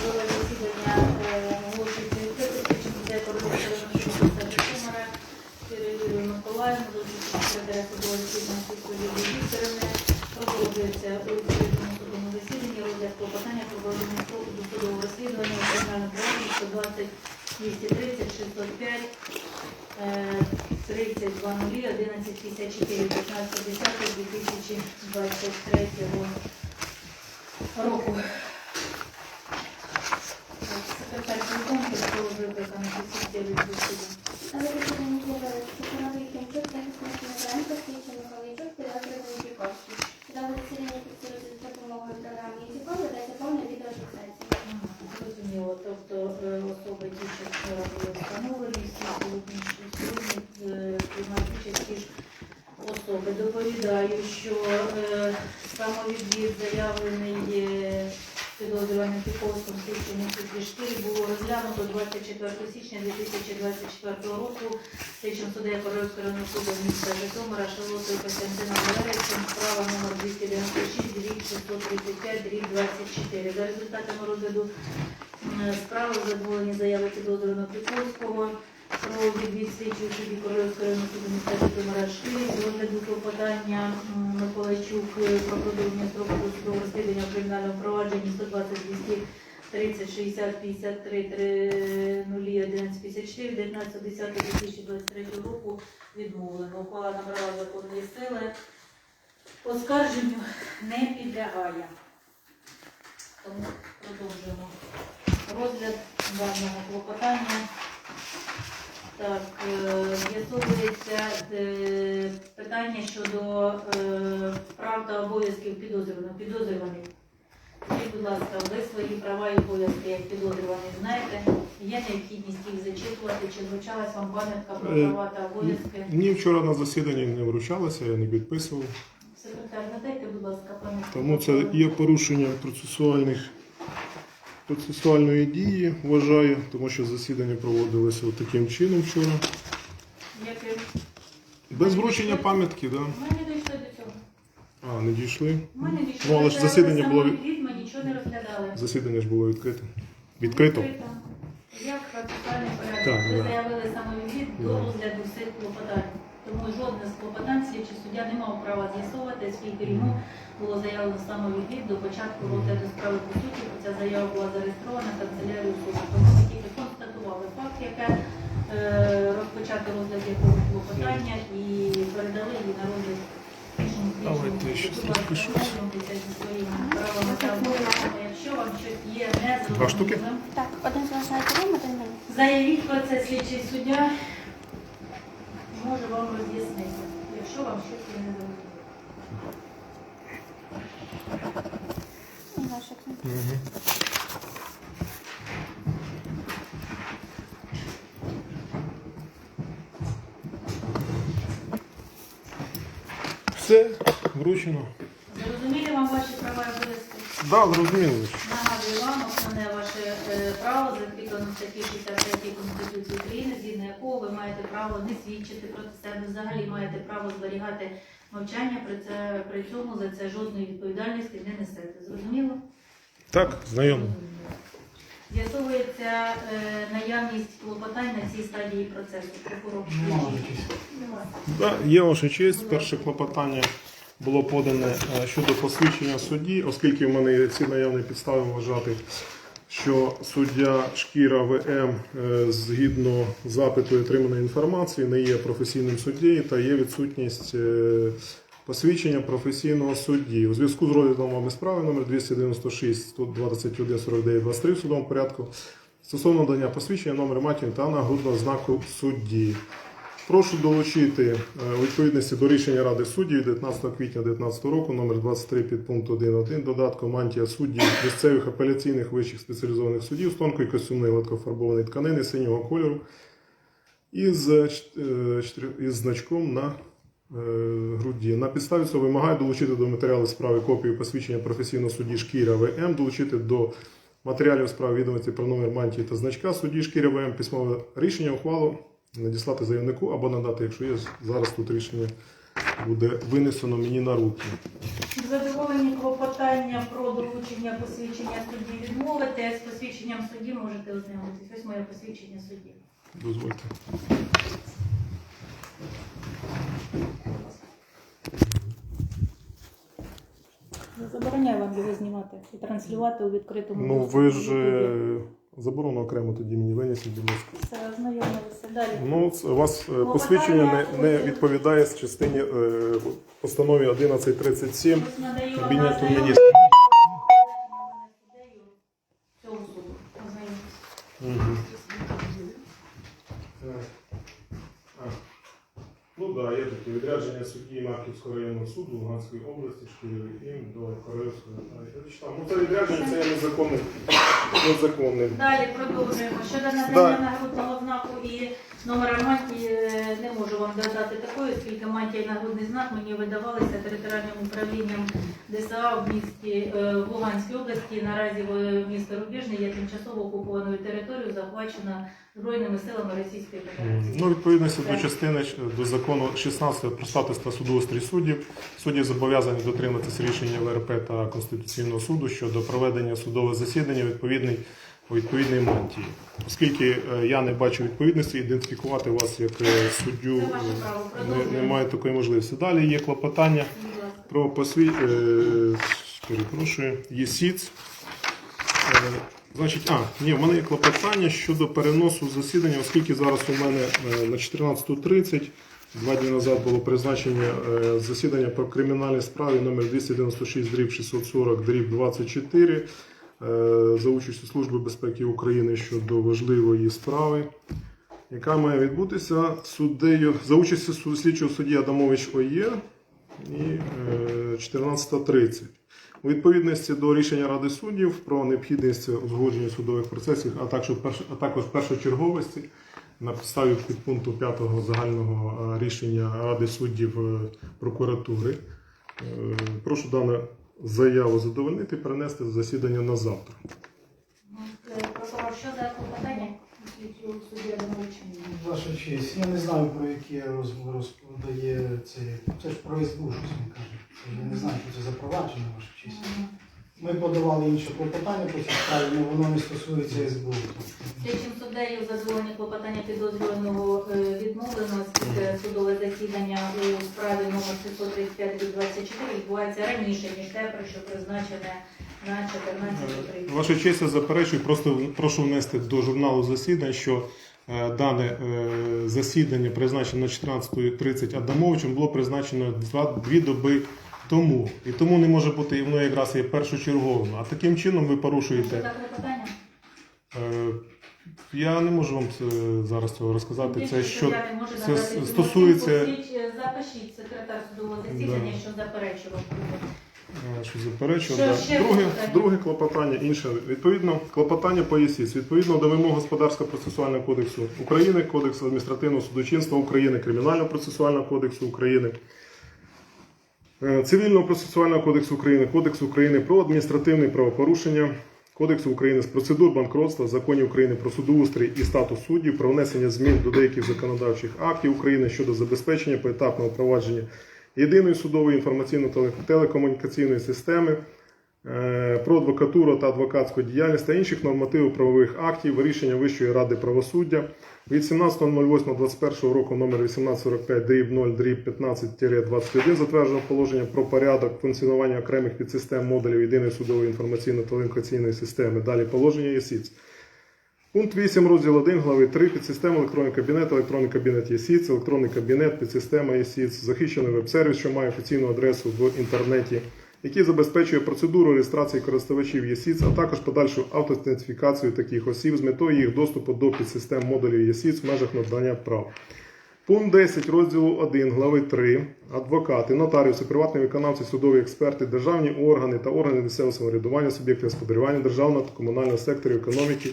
Судове засідання е, оголошується відкритим. Миколаївну, секретаря судового засідання Лілії Продовжується у відкритому судовому засіданні розгляд клопотання про строку досудового розслідування у кримінальному провадженні 120 230 605 е, 32 нулі 11 54 15 10 2023 року. Так, Секретар повідомки, хто викликаний підсуддя від суду. Але засідання з'явилися Степановий Кінчук, захисник Миколенко, слідчий Михайличук, підозрюваний Янчиковський. Судове засідання фіксується за допомогою програми «Ізікон», ведеться повна відеофіксація. Зрозуміло, тобто е, особи ті, що були встановлені, всі сьогодні сьогодні е, ж особи. Доповідаю, що е, самовідвід заявлений підозрюваним Піковським слідчим у суді Шкірі було розглянуто 24 січня 2024 року слідчим суддею Корольського районного суду міста Житомира Шалотою Костянтином Валерійовичем справа номер 296, дріб 635, дріб 24. За результатами розгляду справи задоволені заяви підозрюваного Піковського про відвід слідчої судді Корольського районного суду міста з розгляду клопотання Миколайчук е, про продовження строку досудового розслідування в кримінальному провадженні 120 200 30 60 53 0 11 54 19 10 2023 року відмовлено. Ухвала набрала законної сили. Оскарженню не підлягає. Тому продовжуємо розгляд даного клопотання. Так, е, з'ясовується е, питання щодо е, прав та обов'язків підозрюваного. Підозрюваний. Скажіть, будь ласка, ви свої права і обов'язки як підозрюваний знаєте? Є необхідність їх зачитувати? Чи вручалась вам пам'ятка про права та обов'язки? Ні, вчора на засіданні не вручалося, я не підписував. Секретар, надайте, будь ласка, пам'ятку. Тому це є порушення процесуальних процесуальної дії, вважаю, тому що засідання проводилося от таким чином вчора. Без вручення пам'ятки, да? Ми не дійшли до цього. А, не дійшли. Ми не дійшли. Ну, але ж засідання було- самовідвід, Ми нічого не розглядали. Засідання ж було відкрите. Відкрито? Як процесуальний порядок? Так, Ви да. заявили самовідвід до Да. розгляду всіх клопотань. Тому жодне з клопотань слідчий суддя не мав права з'ясовувати, скільки йому було заявлено самовідвід до початку розгляду справи по суті. Заява була зареєстрована. Тому ми тільки констатували факт, яке е, розпочати розгляд якого клопотання і передали її на розгляд. Якщо вам щось є Два штуки? незрозумілим, Так, один залишається вам, один мені. Заявіть про це слідчий суддя може вам роз'яснити, якщо вам щось є незрозуміло. Це. Все, вручено. Зрозуміли вам ваші права і обов'язки? Да, зрозуміло. Нагадую вам основне ваше е, право закріплено в статті 63 Конституції України, згідно якого ви маєте право не свідчити проти себе, взагалі маєте право зберігати мовчання, при, це, при цьому за це жодної відповідальності не несете. Зрозуміло? Так, знайомо. З'ясовується е, наявність клопотань на цій стадії процесу. Прокурор Да, є ваша честь. Перше клопотання було подане е, щодо посвідчення судді, оскільки в мене є ці наявні підстави вважати, що суддя Шкіра ВМ е, згідно запиту і отриманої інформації не є професійним суддєю та є відсутність е, посвідчення професійного судді. У зв'язку з розглядом вами справи номер 296 121 49 23 в судовому порядку стосовно надання посвідчення номер матінь та нагрудного знаку судді. Прошу долучити е, у відповідності до рішення Ради суддів 19 квітня 2019 року номер 23 під пункт 1.1 додатку мантія суддів місцевих апеляційних вищих спеціалізованих судів з тонкої костюмної гладкофарбованої тканини синього кольору із, е, е, із значком на груді. На підставі цього вимагає долучити до матеріалу справи копію посвідчення професійного судді Шкіра ВМ, долучити до матеріалів справи відомості про номер мантії та значка судді Шкіра ВМ, письмове рішення, ухвалу надіслати заявнику або надати, якщо є зараз тут рішення буде винесено мені на руки. Задоволені клопотання про долучення посвідчення судді відмовити. З посвідченням судді можете ознайомитись. Ось моє посвідчення судді. Дозвольте. Не забороняю вам його знімати і транслювати у відкритому Ну ви ж е, заборону окремо тоді мені винесіть, будь ласка. Це ознайомилися. Далі. Ну, це у вас е, посвідчення не, не відповідає з частині е, постанові 1137 Ось надаю вам Кабінету міністрів. суддею цього суду. Ознайомтесь. Мгм. Так. А. Ну так, да, є таке відрядження судді Марківського районного суду Луганської області, ім до Королівської. Ну, це відрядження, це є незаконним. незаконним. Далі продовжуємо. Щодо надання Да. нагрудного знаку і номера мантії е, не можу вам додати такої, оскільки мантія і нагрудний знак мені видавалися територіальним управлінням ДСА в місті е, в Луганській області. Наразі е, місто Рубіжне є тимчасово окупованою територією, захвачена збройними силами Російської Федерації. Ну, відповідності до частини до закону 16 про статус та судоустрій суддів, судді зобов'язані дотриматися рішення ВРП та Конституційного суду щодо проведення судового засідання відповідний у відповідній мантії. Оскільки е, я не бачу відповідності, ідентифікувати вас як е, суддю не, немає такої можливості. Далі є клопотання про посві... е, перепрошую, ЄСІЦ. Е, Значить, а, ні, в мене є клопотання щодо переносу засідання, оскільки зараз у мене на 14.30, два дні назад було призначення засідання по кримінальній справі номер 296 дріб 640 дріб 24 е, за участю Служби безпеки України щодо важливої справи, яка має відбутися суддею за участю слідчого судді Адамович ОЄ і е, 14.30. У відповідності до рішення Ради суддів про необхідність узгодження судових процесів, а також, а також першочерговості на підставі підпункту 5 загального е, рішення Ради суддів е, прокуратури. Е, Прошу дану заяву задовольнити і перенести засідання на завтра. Ну, е, що за клопотання? Ваша честь, я не знаю, про яке роз, розподає це. Це ж про СБУ, щось він каже. Я не знаю, що це за провадження, ваша честь. Ми подавали інше клопотання по цій справі, але воно не стосується СБУ. Слідчим суддею задоволення клопотання підозрюваного е, відмовлено, оскільки судове засідання у справі номер 635 від 24 відбувається раніше, ніж те, про що призначене на 14.30. Ваша честь, я заперечую, просто прошу внести до журналу засідань, що е, дане е, засідання, призначене на 14.30 Адамовичем, було призначено два, дві доби тому. І тому не може бути, і воно якраз є першочерговим. А таким чином ви порушуєте. Е, я не можу вам це зараз цього розказати. Це що це стосується- е, Запишіть секретар судового засідання, Да. що заперечував. Е, Що заперечував, Що да. друге, друге клопотання інше. Відповідно, клопотання по ЄСІС. Відповідно до вимог Господарського процесуального кодексу України, Кодексу адміністративного судочинства України, Кримінального процесуального кодексу України, Цивільного процесуального кодексу України, Кодексу України про адміністративні правопорушення, Кодексу України з процедур банкротства, законів України про судоустрій і статус суддів, про внесення змін до деяких законодавчих актів України щодо забезпечення поетапного провадження єдиної судової інформаційно-телекомунікаційної системи, е, про адвокатуру та адвокатську діяльність та інших нормативів правових актів рішення Вищої ради правосуддя від 17.08.21 року номер 1845 дріб 0 дріб 15-21 затверджено положення про порядок функціонування окремих підсистем модулів єдиної судової інформаційно-телекомунікаційної системи. Далі положення ЄСІЦ. Пункт 8, розділ 1, глави 3, підсистема електронний кабінет, електронний кабінет ЄСІЦ, електронний кабінет, підсистема ЄСІЦ, захищений веб-сервіс, що має офіційну адресу в інтернеті, який забезпечує процедуру реєстрації користувачів ЄСІЦ, а також подальшу автоідентифікацію таких осіб з метою їх доступу до підсистем модулів ЄСІЦ в межах надання прав. Пункт 10 розділу 1 глави 3. Адвокати, нотаріуси, приватні виконавці, судові експерти, державні органи та органи місцевого самоврядування, суб'єкти господарювання державного та комунального сектору економіки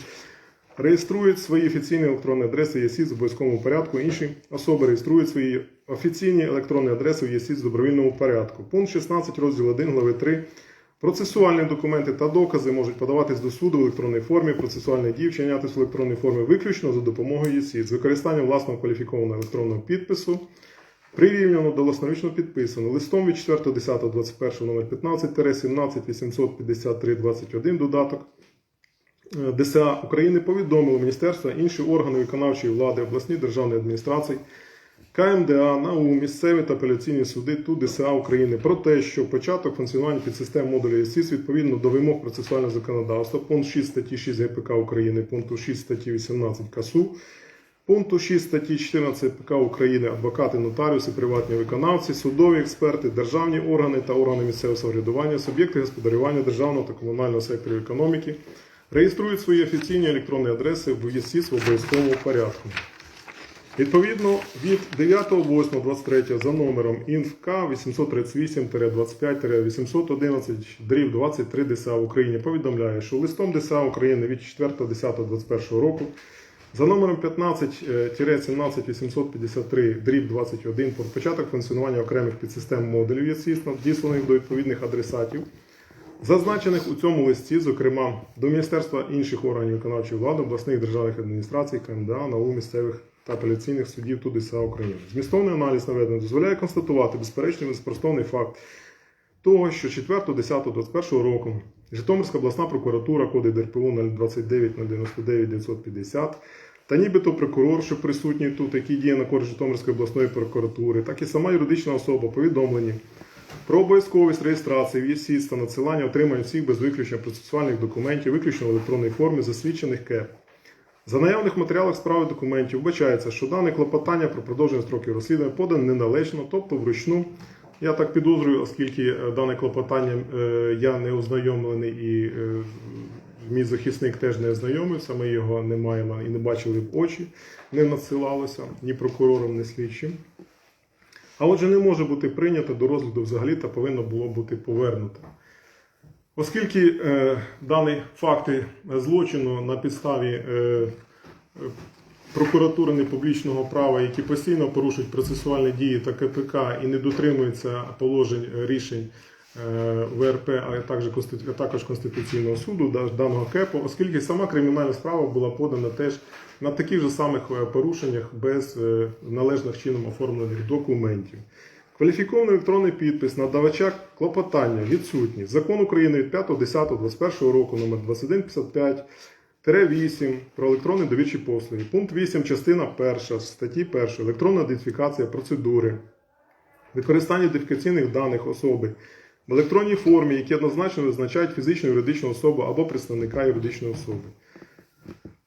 реєструють свої офіційні електронні адреси ЄСІЦ в обов'язковому порядку. Інші особи реєструють свої офіційні електронні адреси в ЄСІЦ в добровільному порядку. Пункт 16 розділ 1 глави 3. Процесуальні документи та докази можуть подаватись до суду в електронній формі, процесуальні дії вчинятись в електронній формі виключно за допомогою ЄСІЦ з використанням власного кваліфікованого електронного підпису. прирівняно до власноручно підписано листом від 4.10.21 номер 15-17-853-21 додаток е, ДСА України повідомило Міністерство інші органи виконавчої влади, обласні державної адміністрації, КМДА, НАУ, місцеві та апеляційні суди ТУ ДСА України про те, що початок функціонування підсистем модулю ЄСІС відповідно до вимог процесуального законодавства, пункт 6 статті 6 ГПК України, пункту 6 статті 18 КАСУ, пункту 6 статті 14 ПК України адвокати, нотаріуси, приватні виконавці, судові експерти, державні органи та органи місцевого самоврядування, суб'єкти господарювання державного та комунального секторів економіки реєструють свої офіційні електронні адреси в ЄСІС в обов'язковому порядку. Відповідно від 9.8.23 за номером ІНФК 838-25-811 дріб 23 ДСА Україні повідомляє, що листом ДСА України від 4.10.21 року за номером 15-17853 дріб 21 про початок функціонування окремих підсистем модулів ЄСІС, надісланих до відповідних адресатів, Зазначених у цьому листі, зокрема, до Міністерства інших органів виконавчої влади, обласних державних адміністрацій, КМДА, НАУ, місцевих та апеляційних судів ТУДИСА України. Змістовний аналіз наведено дозволяє констатувати безперечний безпростовний факт того, що 4.10.21 року Житомирська обласна прокуратура, коди ДРПУ 029 099 950 та нібито прокурор, що присутній тут, який діє на користь Житомирської обласної прокуратури, так і сама юридична особа повідомлені про обов'язковість реєстрації в та надсилання отримання всіх без виключення процесуальних документів, виключно в електронній формі, засвідчених КЕП. За наявних матеріалах справи документів вбачається, що дане клопотання про продовження строків розслідування подане неналежно, тобто вручну. Я так підозрюю, оскільки е, дане клопотання е, я не ознайомлений і е, мій захисник теж не ознайомився, ми його не маємо і не бачили в очі, не надсилалося ні прокурором, ні слідчим. А отже, не може бути прийнято до розгляду взагалі та повинно було бути повернуто. Оскільки е, дані факти злочину на підставі е, е, прокуратури непублічного права, які постійно порушують процесуальні дії та КПК і не дотримуються положень е, рішень е, ВРП, а також, а також Конституційного суду даного КЕПу, оскільки сама кримінальна справа була подана теж на таких же самих е, порушеннях без належних чином оформлених документів. Кваліфікований електронний підпис надавача клопотання відсутній. Закон України від 5.10.21 року номер 2155 8 про електронні довірчі послуги. Пункт 8, частина 1 статті 1. Електронна ідентифікація процедури. Використання ідентифікаційних даних особи в електронній формі, які однозначно визначають фізичну юридичну особу або представника юридичної особи.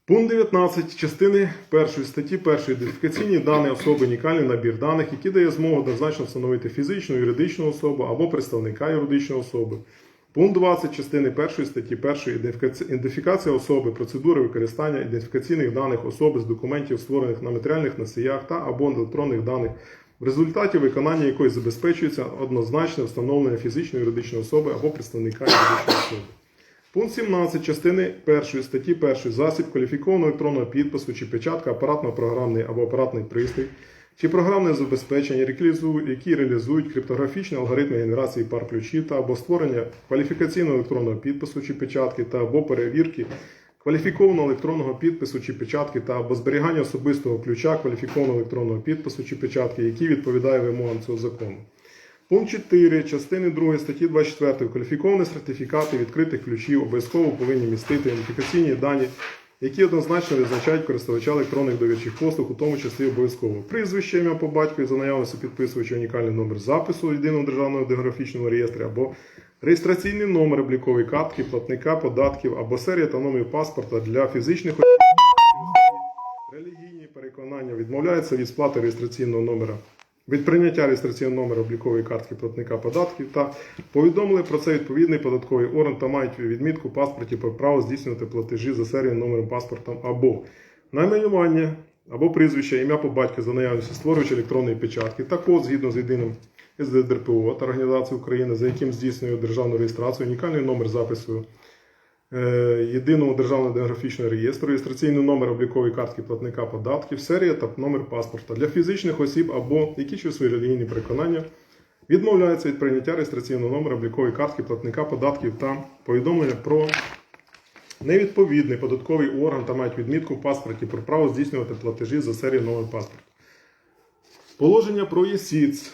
Пункт 19 частини 1 статті 1 ідентифікаційні дані особи унікальний набір даних, який дає змогу однозначно встановити фізичну юридичну особу або представника юридичної особи. Пункт 20 частини 1 статті 1 ідентифікаці- ідентифікація особи, процедури використання ідентифікаційних даних особи з документів, створених на матеріальних носіях та або електронних даних, в результаті виконання якої забезпечується однозначне встановлення фізичної юридичної особи або представника юридичної особи. Пункт 17 частини 1 статті 1 засіб кваліфікованого електронного підпису чи печатка апаратно-програмний або апаратний пристрій, чи програмне забезпечення, які реалізують- криптографічні алгоритми генерації пар ключів та або створення кваліфікаційного електронного підпису чи печатки та або перевірки кваліфікованого електронного підпису чи печатки та або зберігання особистого ключа кваліфікованого електронного підпису чи печатки, які відповідає вимогам цього закону. Пункт 4 частини 2 статті 24 кваліфіковані сертифікати відкритих ключів обов'язково повинні містити ідентифікаційні дані, які однозначно визначають користувача електронних довірчих послуг, у тому числі обов'язково прізвище, ім'я по батькові за наявності підписувача унікальний номер запису в єдиному державному реєстрі або реєстраційний номер облікової картки, платника податків або серія та номер паспорта для фізичних осіб. Релігійні переконання відмовляються від сплати реєстраційного номера від прийняття реєстраційного номера облікової картки платника податків та повідомили про це відповідний податковий орган та мають відмітку в паспорті про право здійснювати платежі за серійним номером паспорта або найменування або прізвище, ім'я по батьку за наявністю створювача електронної печатки та код згідно з єдиним СДРПО та Організації України, за яким здійснює державну реєстрацію, унікальний номер запису єдиного державного демографічного реєстру, реєстраційний номер облікової картки платника податків, серія та номер паспорта для фізичних осіб або які через свої релігійні переконання відмовляються від прийняття реєстраційного номера облікової картки платника податків та повідомлення про невідповідний податковий орган та мають відмітку в паспорті про право здійснювати платежі за серією номер паспорта. Положення про ЄСІЦ.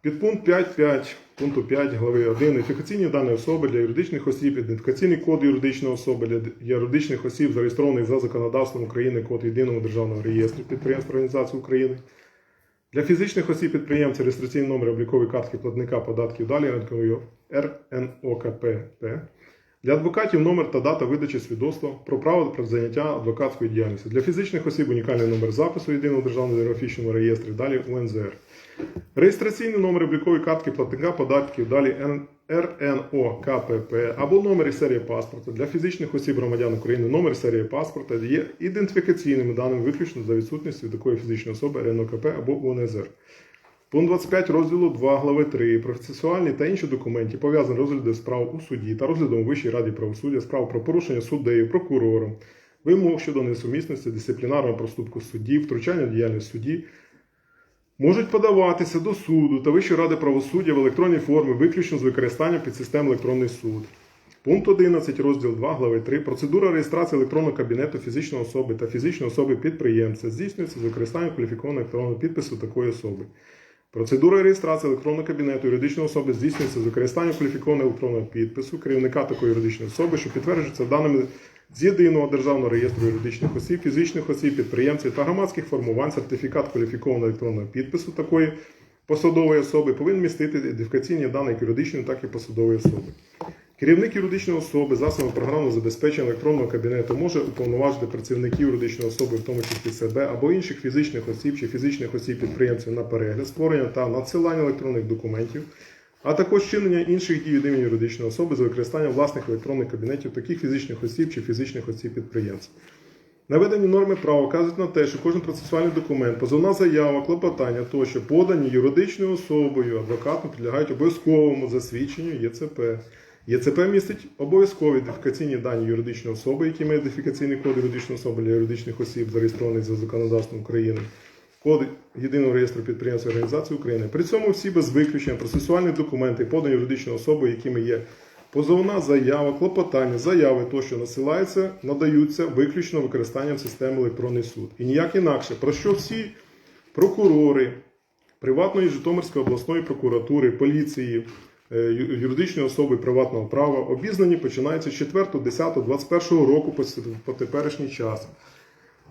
Підпункт 5.5 пункту 5 глави 1. Ідентифікаційні дані особи для юридичних осіб, ідентифікаційний код юридичної особи для юридичних осіб, зареєстрованих за законодавством України, код єдиного державного реєстру підприємств організацій України. Для фізичних осіб підприємців реєстраційний номер облікової картки платника податків далі РНОКПП. Для адвокатів номер та дата видачі свідоцтва про право про заняття адвокатської діяльності. Для фізичних осіб унікальний номер запису єдиного державного географічного реєстру, далі УНЗР. Реєстраційний номер облікової картки платника податків, далі Н- РНОКПП або номер і серія паспорта. Для фізичних осіб громадян України номер і серія паспорта є ідентифікаційними даними виключно за відсутністю такої фізичної особи РНОКП або УНЗР. Пункт 25 розділу 2 глави 3 процесуальні та інші документи пов'язані з розглядом справ у суді та розглядом Вищій раді правосуддя справ про порушення суддею, прокурором, вимог щодо несумісності дисциплінарного проступку судді, втручання в діяльність судді, можуть подаватися до суду та Вищої ради правосуддя в електронній формі виключно з використанням підсистем електронний суд. Пункт 11, розділ 2, глави 3. Процедура реєстрації електронного кабінету фізичної особи та фізичної особи підприємця здійснюється з використанням кваліфікованого електронного підпису такої особи. Процедура реєстрації електронного кабінету юридичної особи здійснюється з використанням кваліфікованого електронного підпису керівника такої юридичної особи, що підтверджується даними з єдиного державного реєстру юридичних осіб, фізичних осіб, підприємців та громадських формувань. Сертифікат кваліфікованого електронного підпису такої посадової особи повинен містити ідентифікаційні дані як юридичної, так і посадової особи. Керівник юридичної особи засобами програмного забезпечення електронного кабінету може уповноважити працівників юридичної особи, в тому числі себе або інших фізичних осіб чи фізичних осіб підприємців на перегляд, створення та надсилання електронних документів, а також чинення інших дій від імені юридичної особи за використанням власних електронних кабінетів таких фізичних осіб чи фізичних осіб підприємців. Наведені норми права вказують на те, що кожен процесуальний документ, позовна заява, клопотання тощо подані юридичною особою, адвокатом підлягають обов'язковому засвідченню ЄЦП. ЄЦП містить обов'язкові ідентифікаційні дані юридичної особи, які має ідентифікаційний код юридичної особи для юридичних осіб, зареєстрованих за законодавством України, код єдиного реєстру підприємств і організацій України. При цьому всі без виключення процесуальні документи, подані юридичною особою, якими є позовна заява, клопотання, заяви тощо насилаються, надаються виключно використанням системи електронний суд. І ніяк інакше, про що всі прокурори приватної Житомирської обласної прокуратури, поліції, е, ю- юридичної особи приватного права обізнані починаються з 4.10.21 року по теперішній час.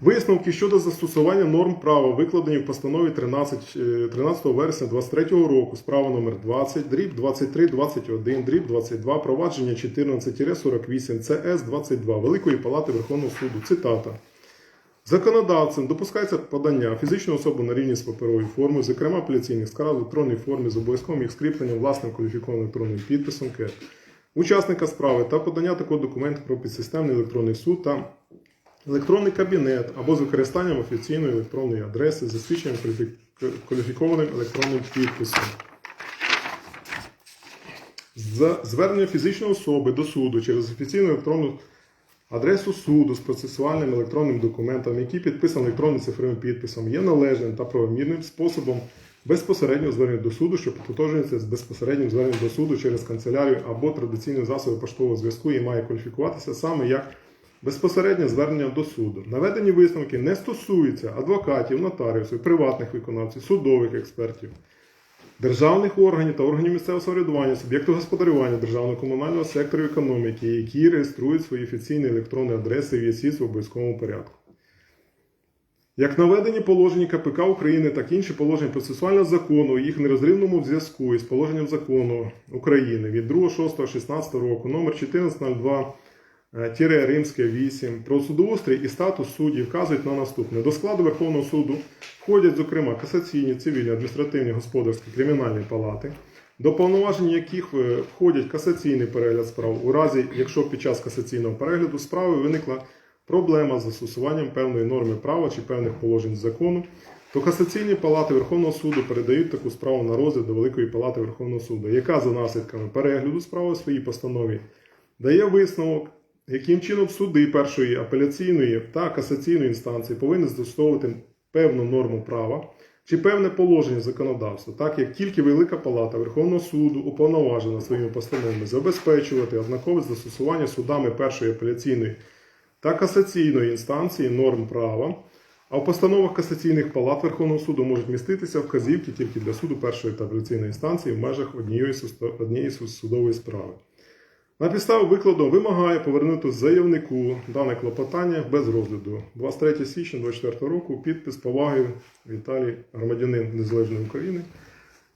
Висновки щодо застосування норм права викладені в постанові 13, е, 13 вересня 2023 року, справа номер 20, дріб 2321, дріб 22, провадження 14-48, ЦС 22 Великої Палати Верховного суду. Цитата. Законодавцем допускається подання фізичної особи на рівні з паперовою формою, зокрема апеляційних скарг в електронній формі з обов'язковим їх скріпленням власним кваліфікованим електронним підписом КЕП. Учасника справи та подання такого документу про підсистемний електронний суд та електронний кабінет або з використанням офіційної електронної адреси засвідченням кваліфікованим електронним підписом. Звернення фізичної особи до суду через офіційну електронну адресу суду з процесуальним електронним документом, який підписаний електронним цифровим підписом, є належним та правомірним способом безпосереднього звернення до суду, що пототожується з безпосереднім зверненням до суду через канцелярію або традиційні засоби поштового зв'язку і має кваліфікуватися саме як безпосереднє звернення до суду. Наведені висновки не стосуються адвокатів, нотаріусів, приватних виконавців, судових експертів, державних органів та органів місцевого самоврядування, суб'єктів господарювання державного комунального сектору економіки, які реєструють свої офіційні електронні адреси в ЄСІС в обов'язковому порядку. Як наведені положення КПК України, так і інші положення процесуального закону у їх нерозривному зв'язку із положенням закону України від 2.6.16 року номер 1402 е, тире Римське 8 про судоустрій і статус суддів вказують на наступне. До складу Верховного суду входять, зокрема, касаційні, цивільні, адміністративні, господарські, кримінальні палати, до повноважень яких е, входять касаційний перегляд справ у разі, якщо під час касаційного перегляду справи виникла проблема з застосуванням певної норми права чи певних положень закону, то касаційні палати Верховного суду передають таку справу на розгляд до Великої палати Верховного суду, яка за наслідками перегляду справи у своїй постанові дає висновок, яким чином суди першої апеляційної та касаційної інстанції повинні застосовувати певну норму права чи певне положення законодавства, так як тільки Велика Палата Верховного суду уповноважена своїми постановами забезпечувати однакове застосування судами першої апеляційної та касаційної інстанції норм права, А в постановах касаційних палат Верховного суду можуть міститися вказівки тільки для суду першої та апеляційної інстанції в межах однієї, судової справи. На підставі викладу вимагає повернути заявнику дане клопотання без розгляду. 23 січня 2024 року підпис поваги Віталій, громадянин Незалежної України.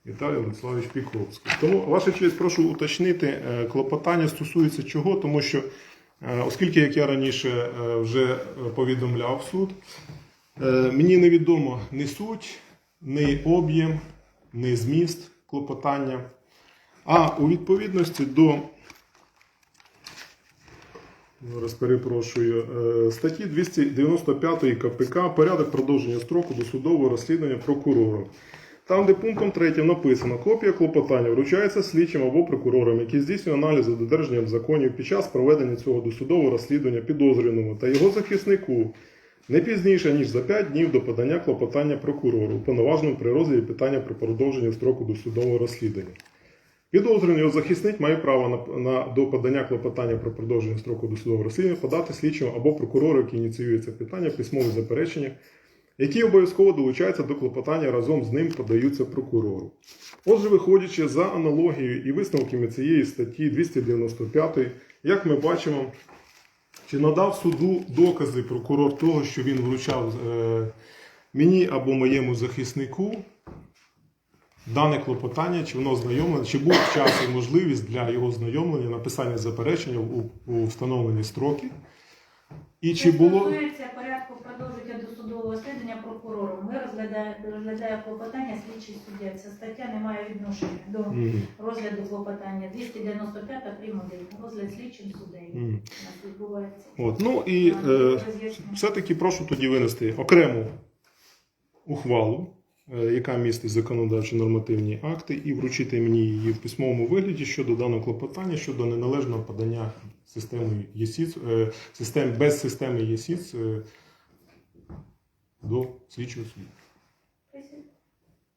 Віталій Олександрович Піковський. Тому, ваша честь, прошу уточнити, е, клопотання стосується чого, тому що, е, оскільки, як я раніше е, вже повідомляв суд, мені невідомо ні суть, ні об'єм, ні зміст клопотання. А у відповідності до Зараз перепрошую. Е, Статті 295 КПК порядок продовження строку досудового розслідування прокурором. Там, де пунктом 3 написано, копія клопотання вручається слідчим або прокурором, які здійснює аналіз за додержанням законів під час проведення цього досудового розслідування підозрюваному та його захиснику не пізніше, ніж за 5 днів до подання клопотання прокурору, уповноваженому при розгляді питання про продовження строку досудового розслідування. Підозрюваний його захисник має право на, на до подання клопотання про продовження строку досудового розслідування подати слідчому або прокурору, який ініціює це питання, письмові заперечення, які обов'язково долучаються до клопотання разом з ним подаються прокурору. Отже, виходячи за аналогією і висновками цієї статті 295, як ми бачимо, чи надав суду докази прокурор того, що він вручав е, мені або моєму захиснику дане клопотання, чи воно знайомлене, чи був час і можливість для його знайомлення, написання заперечення у, у встановлені строки. І чи Це було. стосується порядку продовження досудового розслідування прокурором. Ми розглядаємо розглядає клопотання слідчий суддя. Ця стаття не має відношення до Мгм. розгляду клопотання. 295 прим. 1. Розгляд слідчим суддею. У нас відбувається. От, ну і е, все-таки прошу тоді винести окрему ухвалу, яка містить законодавчі нормативні акти, і вручити мені її в письмовому вигляді щодо даного клопотання щодо неналежного подання системи ЄСІЦ, е, систем, без системи ЄСІЦ е, до слідчого суду.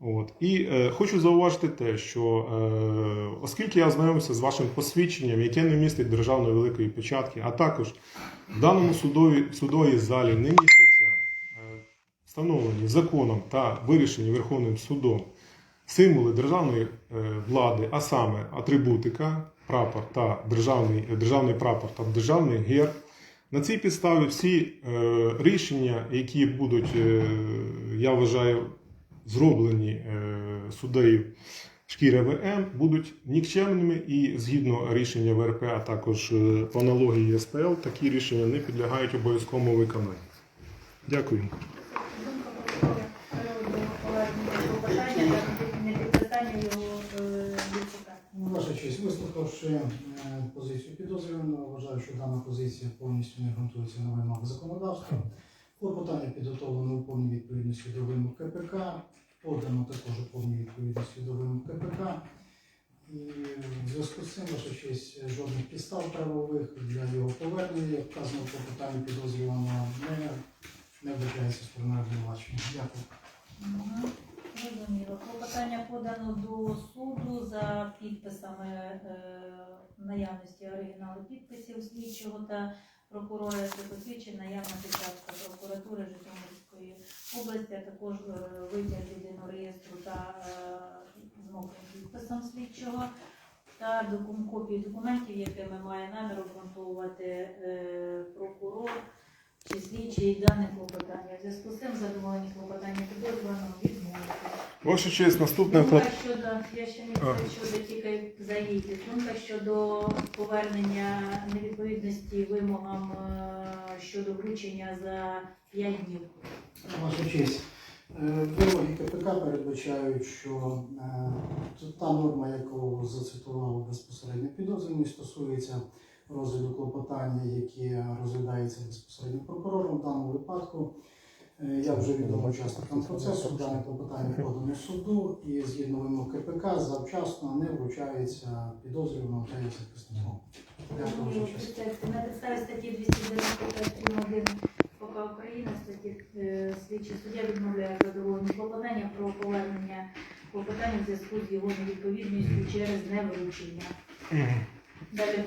От. І е, хочу зауважити те, що е, оскільки я ознайомився з вашим посвідченням, яке не містить державної великої печатки, а також в даному судові, судовій залі е, встановлені законом та вирішені Верховним судом символи державної е, влади, а саме атрибутика, прапор та державний, державний прапор та державний герб. На цій підставі всі е, рішення, які будуть, е, я вважаю, зроблені е, суддею шкіра ВМ, будуть нікчемними і згідно рішення ВРП, а також е, по аналогії СПЛ, такі рішення не підлягають обов'язковому виконанню. Дякую. Непідписання його е. Ну, Ваша честь, вислухавши е, позицію підозрюваного, вважаю, що дана позиція повністю не ґрунтується на вимогах законодавства. Клопотання підготовлено у повній відповідності до вимог КПК, подано також у повній відповідності до вимог КПК. І в зв'язку з цим, ваша честь, жодних підстав правових для його повернення, як вказано в клопотанні підозрюваного, не, не вбачається сторона обвинувачення. Дякую. Зрозуміло. Клопотання подано до суду за підписами е, наявності оригіналу підписів слідчого та прокурора, що посвідчить наявна печатка прокуратури Житомирської області, а також е, витяг єдиного реєстру та е, з підписом слідчого. Та копії документів, якими має намір обґрунтовувати е, прокурор чи слідчий дане клопотання. В зв'язку з цим задоволені клопотання підозрюваного відмовити. Ваша честь, наступне Думка щодо, я ще не А. знаю, щодо тільки заїздів. Думка щодо повернення невідповідності вимогам е, щодо вручення за 5 днів. Ваша честь. е, Вимоги КПК передбачають, що е, та норма, яку зацитував безпосередньо підозрюваний, стосується розгляду клопотання, яке розглядається безпосередньо прокурором. В даному випадку, е, як вже відомо учасникам процесу, дане клопотання подано суду і згідно вимог КПК завчасно не вручається підозрюваному та їх захисником. Дякую. На підставі статті 295 прим. 1 України статті е, слідчий суддя відмовляє задоволення клопотання про повернення клопотання в зв'язку з його невідповідністю через невручення. Далі.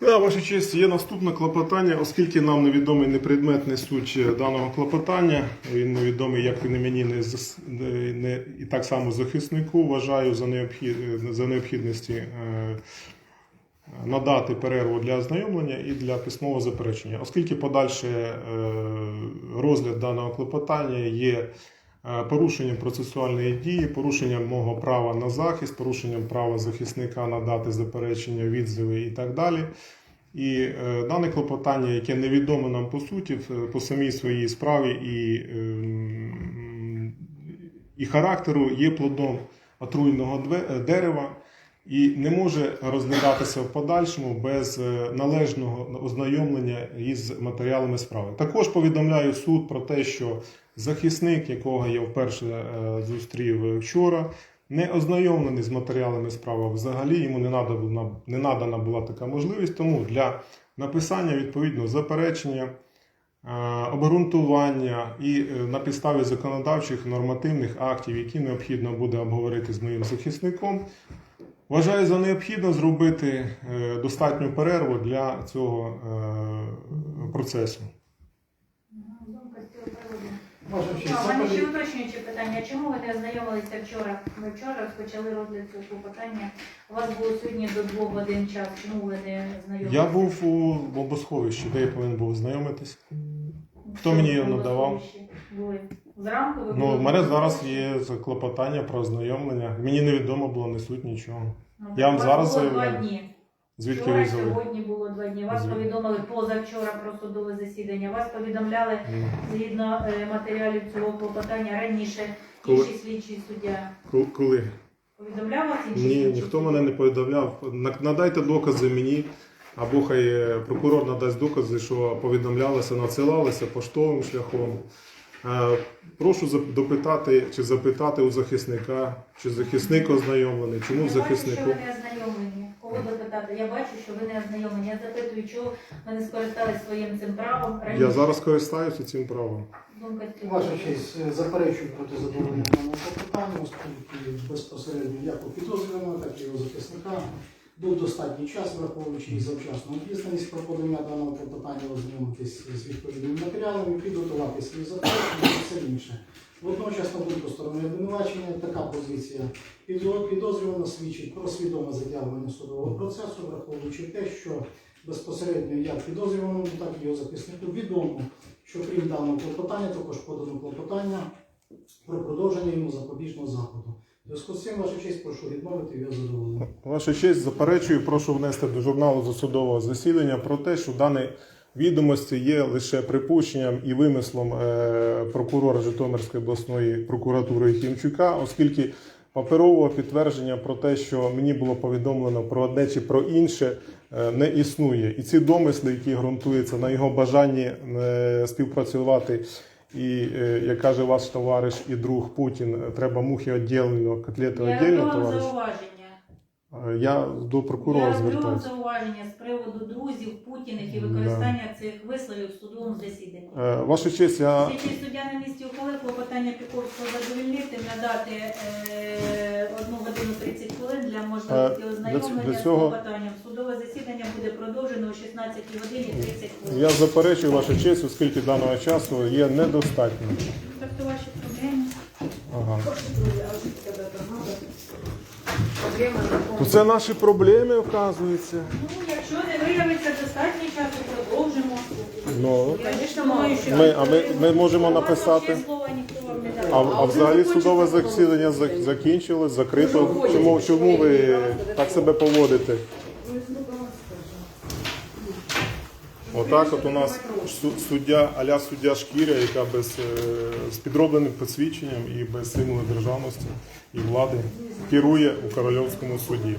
Да, ваша честь, є наступне клопотання, оскільки нам невідомий непредметний суть даного клопотання, він невідомий як і не мені, не, не, і так само захиснику, вважаю за, необхід, за необхідності е, надати перерву для ознайомлення і для письмового заперечення, оскільки подальший е, розгляд даного клопотання є е, порушенням процесуальної дії, порушенням мого права на захист, порушенням права захисника надати заперечення, відзиви і так далі. І е, дане клопотання, яке невідомо нам по суті, по самій своїй справі і, е, і характеру, є плодом отруйного две- дерева і не може розглядатися в подальшому без е, належного ознайомлення із матеріалами справи. Також повідомляю суд про те, що захисник, якого я вперше е, зустрів вчора, не ознайомлений з матеріалами справи взагалі, йому не надана, не надана була така можливість. Тому для написання відповідно заперечення, е, обґрунтування і на підставі законодавчих нормативних актів, які необхідно буде обговорити з моїм захисником, Вважаю за необхідно зробити е, достатню перерву для цього е, процесу. Мене ще уточнююче питання. Чому ви не ознайомилися вчора? Ми вчора розпочали розгляд цього клопотання. У вас було сьогодні до двох годин час. Чому ви не знайомилися? Я був у бомбосховищі, де я повинен був знайомитись. хто мені його надавав? Були. Зранку ви Ну, в мене зараз є клопотання про ознайомлення. Мені невідомо було не суть нічого. Ну, Я вам у вас зараз було два заявляю. дні. Звідки Вчора ви взяли? сьогодні було два дні. Вас Звід- повідомили позавчора про судове засідання. Вас повідомляли згідно е, матеріалів цього клопотання раніше Коли? інший слідчий суддя. Ко- Коли? Повідомляв вас інший Ні, слідчий ніхто мене не повідомляв. На- Надайте докази мені, або хай е, прокурор надасть докази, що повідомлялося, надсилалося поштовим шляхом. Е, Прошу допитати чи запитати у захисника, чи захисник ознайомлений, чому Я в бачу, що ви не ознайомлені. Кого допитати? Я бачу, що ви не ознайомлені. Я запитую, чого ви не скористалися своїм цим правом раніше. Я зараз користаюся цим правом. Думка. Ваша честь, е, заперечую проти задоволення даного клопотання, оскільки безпосередньо як у підозрюваного, так і його захисника був достатній час, враховуючи і завчасну обізнаність про подання даного клопотання, ознайомитись з відповідними матеріалами, підготувати свої заперечення і все інше. Водночас, на думку сторони обвинувачення, така позиція підо- підозрюваного свідчить про свідоме затягування судового процесу, враховуючи те, що безпосередньо як підозрюваному, так і його захиснику відомо, що крім даного клопотання, також подано клопотання про продовження йому запобіжного заходу. Зв'язку з цим, ваша честь, прошу відмовити його задоволення. Ваша честь, заперечую, прошу внести до журналу засудового засідання про те, що дані відомості є лише припущенням і вимислом е, прокурора Житомирської обласної прокуратури Хімчука, оскільки паперового підтвердження про те, що мені було повідомлено про одне чи про інше, е, не існує. І ці домисли, які ґрунтуються на його бажанні е, співпрацювати. І е, як каже ваш товариш і друг Путін, треба мухи відділено, котлети віддільно, товариш. зауваження. Е, Я до прокурора Я звертаюся. зауваження з приводу друзів Путіних і використання цих висловів в судовому засіданні. Е, Ваша честь, я Слідчий суддя на місці ухвалив клопотання Піковського задовільнити, надати е, 1 годину 30 хвилин для можливості Е, для ознайомлення для з цього- клопотанням. Судове засідання буде продовжено о 16 годині 30 хвилин. я заперечую ваша честь, оскільки даного часу є недостатньо. Тобто ваші проблеми. Ага. То це наші проблеми, вказується. Ну, якщо не виявиться достатньо то продовжимо. Ну, Я Ми- а ми- ми можемо написати- слова ніхто вам не а, а взагалі судове засідання зак- закінчилось, закрито. Чому, чому ви так себе поводите? Отак от у нас су- суддя, аля суддя Шкіря, яка без, е, з підробленим посвідченням і без символу державності і влади керує у корольовському суді.